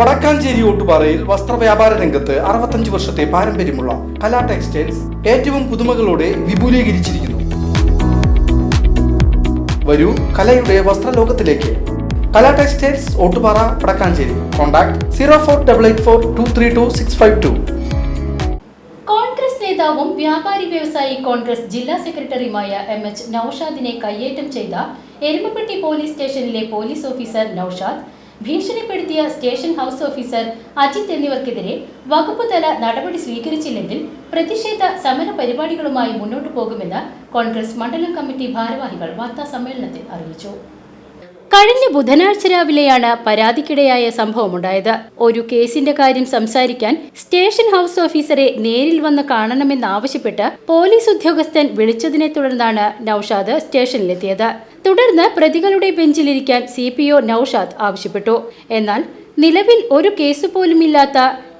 വടക്കാഞ്ചേരി ഓട്ടുപാറയിൽ വസ്ത്രവ്യാപാര രംഗത്ത് അറുപത്തഞ്ച് വർഷത്തെ പാരമ്പര്യമുള്ള കലാ ടെക്സ്റ്റൈൽസ് ഏറ്റവും പുതുമകളോടെ വിപുലീകരിച്ചിരിക്കുന്നു. വരൂ കലയുടെ വസ്ത്രലോകത്തിലേക്ക്. Kala textiles Ottupara Vadakkanchery. Contact zero four double eight four two three two six five two. Congress നേതാവും വ്യാപാരി വ്യവസായി കോൺഗ്രസ് ജില്ലാ സെക്രട്ടറിയുമായ എം എച്ച് നൌഷാദിനെ കയ്യേറ്റം ചെയ്ത എരുമപ്പെട്ടി പോലീസ് സ്റ്റേഷനിലെ പോലീസ് ഓഫീസർ നൌഷാദ് ഭീഷണിപ്പെടുത്തിയ സ്റ്റേഷൻ ഹൗസ് ഓഫീസർ അജിത് എന്നിവർക്കെതിരെ വകുപ്പ് തല നടപടി സ്വീകരിച്ചില്ലെങ്കിൽ പ്രതിഷേധ സമര പരിപാടികളുമായി മുന്നോട്ടു പോകുമെന്ന് കോൺഗ്രസ് മണ്ഡലം കമ്മിറ്റി ഭാരവാഹികൾ വാർത്താ സമ്മേളനത്തിൽ അറിയിച്ചു. കഴിഞ്ഞ ബുധനാഴ്ച രാവിലെയാണ് പരാതിക്കിടയായ സംഭവമുണ്ടായത്. ഒരു കേസിന്റെ കാര്യം സംസാരിക്കാൻ സ്റ്റേഷൻ ഹൗസ് ഓഫീസറെ നേരിൽ വന്ന് കാണണമെന്നാവശ്യപ്പെട്ട് പോലീസ് ഉദ്യോഗസ്ഥൻ വിളിച്ചതിനെ തുടർന്നാണ് നൌഷാദ് സ്റ്റേഷനിലെത്തിയത്. തുടർന്ന് പ്രതികളുടെ ബെഞ്ചിലിരിക്കാൻ സി പി ഒ നൌഷാദ് ആവശ്യപ്പെട്ടു. എന്നാൽ നിലവിൽ ഒരു കേസ് പോലുമില്ലാത്ത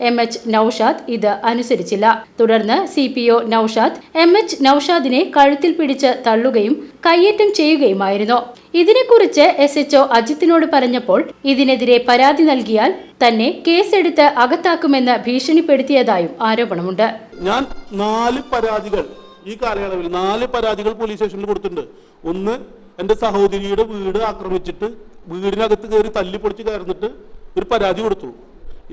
എം എച്ച് നൌഷാദ് ഇത് അനുസരിച്ചില്ല. തുടർന്ന് C P O Noushad M H നൌഷാദിനെ കഴുത്തിൽ പിടിച്ച് തള്ളുകയും കയ്യേറ്റം ചെയ്യുകയുമായിരുന്നു. ഇതിനെക്കുറിച്ച് എസ് എച്ച് ഒ അജിത്തിനോട് പറഞ്ഞപ്പോൾ ഇതിനെതിരെ പരാതി നൽകിയാൽ തന്നെ കേസെടുത്ത് അകത്താക്കുമെന്ന് ഭീഷണിപ്പെടുത്തിയതായും ആരോപണമുണ്ട്. ഞാൻ നാല് പരാതികൾ ഈ കാലയളവിൽ നാല് പരാതികൾ പോലീസ് സ്റ്റേഷനിൽ കൊടുത്തിട്ടുണ്ട്. ഒന്ന് എന്റെ സഹോദരിയുടെ വീട് ആക്രമിച്ചിട്ട് വീടിനകത്ത് കയറി തല്ലിപ്പൊളിച്ച് കയറുന്നിട്ട് ഒരു പരാതി കൊടുത്തു.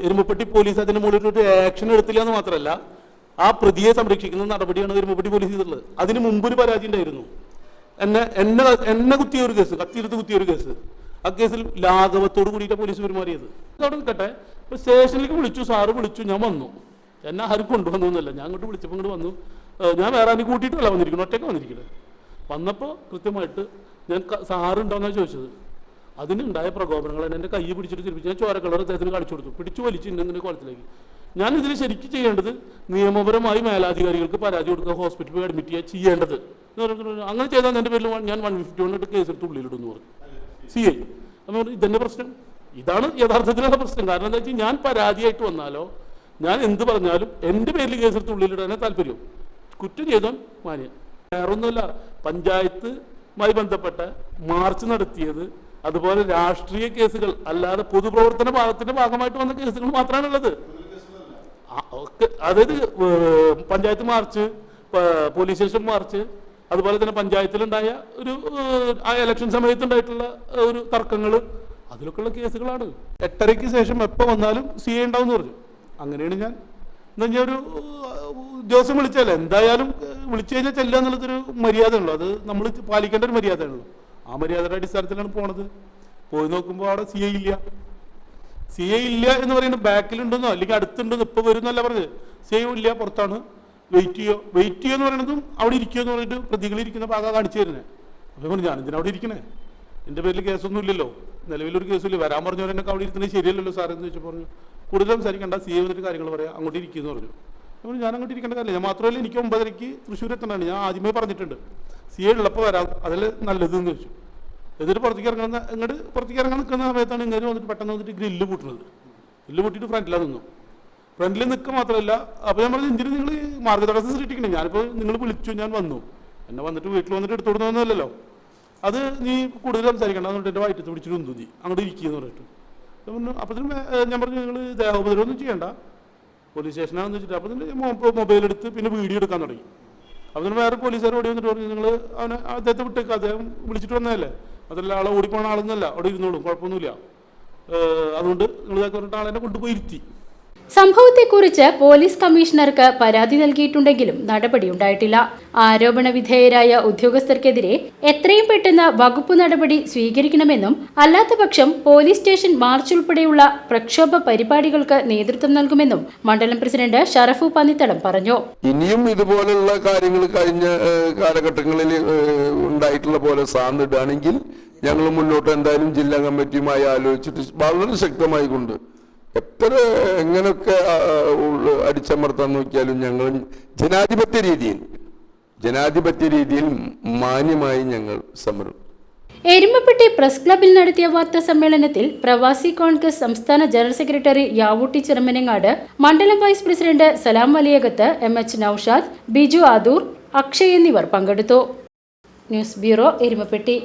എരുമപ്പെട്ടി പോലീസ് അതിന് മുകളിൽ ഒരു ആക്ഷൻ എടുത്തില്ല എന്ന് മാത്രമല്ല ആ പ്രതിയെ സംരക്ഷിക്കുന്ന നടപടിയാണ് എരുമപ്പെട്ടി പോലീസ് ചെയ്തിട്ടുള്ളത്. അതിന് മുമ്പ് ഒരു പരാതി ഉണ്ടായിരുന്നു. എന്നെ എന്നെ എന്നെ കുത്തിയ ഒരു കേസ് കത്തിയെടുത്ത് കുത്തിയ ഒരു കേസ്. ആ കേസിൽ ലാഘവത്തോട് കൂടിയിട്ട് പോലീസ് പെരുമാറിയത്. അവിടെ നിൽക്കട്ടെ. ഇപ്പൊ സ്റ്റേഷനിലേക്ക് വിളിച്ചു സാറ് വിളിച്ചു ഞാൻ വന്നു. എന്നെ ആരും എന്നല്ല ഞാൻ അങ്ങോട്ട് വിളിച്ചപ്പോൾ ഇങ്ങോട്ട് വന്നു. ഞാൻ വേറെ ആരും കൂട്ടിയിട്ടല്ല വന്നിരിക്കുന്നത് ഒറ്റയ്ക്ക് വന്നിരിക്കുന്നത് വന്നപ്പോൾ കൃത്യമായിട്ട് ഞാൻ സാറുണ്ടോ എന്നാണ് ചോദിച്ചത്. അതിനുണ്ടായ പ്രകോപനങ്ങൾ എന്റെ കൈ പിടിച്ചിട്ട് തിരിപ്പിച്ച് ഞാൻ ചോര കളർ അദ്ദേഹത്തിന് കളിച്ചു കൊടുത്തു. പിടിച്ചു വലിച്ചു ഇങ്ങനെ കോളത്തിലേക്ക്. ഞാൻ ഇതിന് ശരിക്കും ചെയ്യേണ്ടത് നിയമപരമായി മേലാധികാരികൾക്ക് പരാതി കൊടുക്കുക ഹോസ്പിറ്റലിൽ പോയി അഡ്മിറ്റ് ചെയ്യുക ചെയ്യേണ്ടത്. അങ്ങനെ ചെയ്താൽ എന്റെ പേരിൽ ഞാൻ വൺ ഫിഫ്റ്റി വൺ ഇട്ട് കേസെടുത്ത് ഉള്ളിലിടുന്നു പറഞ്ഞു. സി ഐ അപ്പോൾ ഇതെന്നെ പ്രശ്നം? ഇതാണ് യഥാർത്ഥത്തിലുള്ള പ്രശ്നം. കാരണം എന്താ വെച്ചാൽ ഞാൻ പരാതിയായിട്ട് വന്നാലോ ഞാൻ എന്ത് പറഞ്ഞാലും എന്റെ പേരിൽ കേസെടുത്ത് ഉള്ളിലിടാനേ താല്പര്യം. കുറ്റം ചെയ്തോൻ മാന്യ. വേറൊന്നുമല്ല പഞ്ചായത്തുമായി ബന്ധപ്പെട്ട മാർച്ച് നടത്തിയത് അതുപോലെ രാഷ്ട്രീയ കേസുകൾ അല്ലാതെ പൊതുപ്രവർത്തന ഭാഗത്തിന്റെ ഭാഗമായിട്ട് വന്ന കേസുകൾ മാത്രമാണുള്ളത്. അതായത് panchayat march police station march അതുപോലെ തന്നെ പഞ്ചായത്തിലുണ്ടായ ഒരു ആ ഇലക്ഷൻ സമയത്തുണ്ടായിട്ടുള്ള ഒരു തർക്കങ്ങൾ അതിലൊക്കെയുള്ള കേസുകളാണ്. എട്ടരയ്ക്ക് ശേഷം എപ്പോൾ വന്നാലും സി എ ഉണ്ടാവും പറഞ്ഞു. അങ്ങനെയാണ് ഞാൻ. ഞാൻ ഒരു ദിവസം വിളിച്ചാൽ എന്തായാലും വിളിച്ചു കഴിഞ്ഞാൽ ചെല്ലുക എന്നുള്ളതൊരു മര്യാദയുള്ളൂ. അത് നമ്മൾ പാലിക്കേണ്ട ഒരു മര്യാദയുള്ളൂ. ആ മര്യാദയുടെ അടിസ്ഥാനത്തിലാണ് പോണത്. പോയി നോക്കുമ്പോൾ അവിടെ സി എ ഇല്ല. സി എ ഇല്ല എന്ന് പറയുന്നത് ബാക്കിലുണ്ടെന്നോ അല്ലെങ്കിൽ അടുത്തുണ്ടെന്നോ ഇപ്പൊ വരുന്നല്ല പറഞ്ഞത്. സി എ ഇല്ല പുറത്താണ്. വെയിറ്റ് ചെയ്യോ? വെയിറ്റ് ചെയ്യോ എന്ന് പറയുന്നതും അവിടെ ഇരിക്കുമോ എന്ന് പറഞ്ഞിട്ട് പ്രതികൾ ഇരിക്കുന്ന ഭാഗം കാണിച്ചു തരുന്നത് അപ്പോൾ ഞാൻ ഞാൻ അവിടെ ഇരിക്കണേ? എന്റെ പേരിൽ കേസൊന്നും ഇല്ലല്ലോ. നിലവിലൊരു കേസില്ല വരാൻ പറഞ്ഞവരെന്നൊക്കെ അവിടെ ഇരിക്കുന്നത് ശരിയല്ലല്ലോ സാറെന്ന് ചോദിച്ചു പറഞ്ഞു കൂടുതൽ സംസാരിക്കേണ്ട. സി എ വന്നിട്ട് കാര്യങ്ങൾ പറയാം. അങ്ങോട്ട് ഇരിക്കുമെന്ന് പറഞ്ഞു. അപ്പോൾ ഞാൻ അങ്ങോട്ട് ഇരിക്കേണ്ട കാര്യമില്ല മാത്രമല്ല എനിക്ക് ഒമ്പതരയ്ക്ക് തൃശ്ശൂർ എത്തണതാണ് ഞാൻ ആദ്യമേ പറഞ്ഞിട്ടുണ്ട്. സി എ ഉള്ളപ്പോൾ വരാം. അതിൽ നല്ലതെന്ന് വെച്ചു എന്നിട്ട് പുറത്തേക്ക് ഇറങ്ങുന്ന ഇങ്ങോട്ട് പുറത്തേക്ക് ഇറങ്ങാൻ നിൽക്കുന്ന സമയത്താണ് ഇങ്ങനെ വന്നിട്ട് പെട്ടെന്ന് വന്നിട്ട് ഗ്രില്ല് പൂട്ടുന്നത്. ഗ്രില്ല് പൂട്ടിയിട്ട് ഫ്രണ്ടിലാണ് നിന്നു. ഫ്രണ്ടിൽ നിൽക്കുക മാത്രമല്ല അപ്പോൾ ഞാൻ പറഞ്ഞു എന്തിനു നിങ്ങൾ മാർഗതടസ്സം സൃഷ്ടിക്കണേ? ഞാനിപ്പോൾ നിങ്ങൾ വിളിച്ചു ഞാൻ വന്നു. എന്നെ വന്നിട്ട് വീട്ടിൽ വന്നിട്ട് എടുത്തു കൊടുക്കുന്നതല്ലോ അത് നീ കൂടുതൽ സംസാരിക്കണം അതുകൊണ്ട് എന്റെ വയറ്റത്ത് പിടിച്ചിട്ട് ഉന്തു നീ അങ്ങോട്ട് ഇരിക്കുക എന്ന് പറഞ്ഞിട്ട്. അപ്പത്തിന് ഞാൻ പറഞ്ഞു നിങ്ങൾ ദേഹോപദ്രവൊന്നും ചെയ്യണ്ട. പോലീസ് സ്റ്റേഷനാണെന്ന് വെച്ചിട്ട് അപ്പോൾ തന്നെ മൊബൈൽ എടുത്ത് പിന്നെ വീഡിയോ എടുക്കാൻ തുടങ്ങി. അതിന് വേറെ പോലീസുകാർ ഓടി വന്നിട്ട് പറഞ്ഞു നിങ്ങൾ അവനെ അദ്ദേഹത്തെ വിട്ടേക്ക് അദ്ദേഹം വിളിച്ചിട്ട് വന്നതല്ലേ? അതല്ല ആളെ ഓടിപ്പോണ ആളൊന്നല്ല അവിടെ ഇരുന്നോളും കുഴപ്പമൊന്നുമില്ല. അതുകൊണ്ട് നിങ്ങൾ പറഞ്ഞിട്ട് ആളെന്നെ കൊണ്ടുപോയി ഇരുത്തി സംഭവത്തെക്കുറിച്ച് പോലീസ് കമ്മീഷണർക്ക് പരാതി നൽകിയിട്ടുണ്ടെങ്കിലും നടപടിയുണ്ടായിട്ടില്ല. ആരോപണ വിധേയരായ ഉദ്യോഗസ്ഥർക്കെതിരെ എത്രയും പെട്ടെന്ന് വകുപ്പ് നടപടി സ്വീകരിക്കണമെന്നും അല്ലാത്തപക്ഷം പോലീസ് സ്റ്റേഷൻ മാർച്ച് ഉൾപ്പെടെയുള്ള പ്രക്ഷോഭ പരിപാടികൾക്ക് നേതൃത്വം നൽകുമെന്നും മണ്ഡലം പ്രസിഡന്റ് ഷറഫു പന്നിത്തടം പറഞ്ഞു. ഇനിയും ഇതുപോലുള്ള കാര്യങ്ങൾ കഴിഞ്ഞ കാലഘട്ടങ്ങളിൽ ഉണ്ടായിട്ടുള്ള പോലെ സാന്നിടുകയാണെങ്കിൽ ഞങ്ങൾ മുന്നോട്ട് എന്തായാലും ജില്ലാ കമ്മിറ്റിയുമായി ആലോചിച്ചിട്ട് വളരെ ശക്തമായി കൊണ്ട് എത്ര എങ്ങനെയൊക്കെ അടിച്ചമർത്താൻ നോക്കിയാലും ഞങ്ങൾ ജനാധിപത്യ രീതിയിൽ ജനാധിപത്യ രീതിയിൽ മാന്യമായി ഞങ്ങൾ സമരം. എരുമപ്പെട്ടി പ്രസ് ക്ലബിൽ നടത്തിയ വാർത്താ സമ്മേളനത്തിൽ പ്രവാസി കോൺഗ്രസ് സംസ്ഥാന ജനറൽ സെക്രട്ടറി യാവൂട്ടി ചെറുമനങ്ങാട് മണ്ഡലം vice president Salam Valiyakath M H Noushad Biju Adoor Akshay എന്നിവർ പങ്കെടുത്തു. News bureau Erumapetty.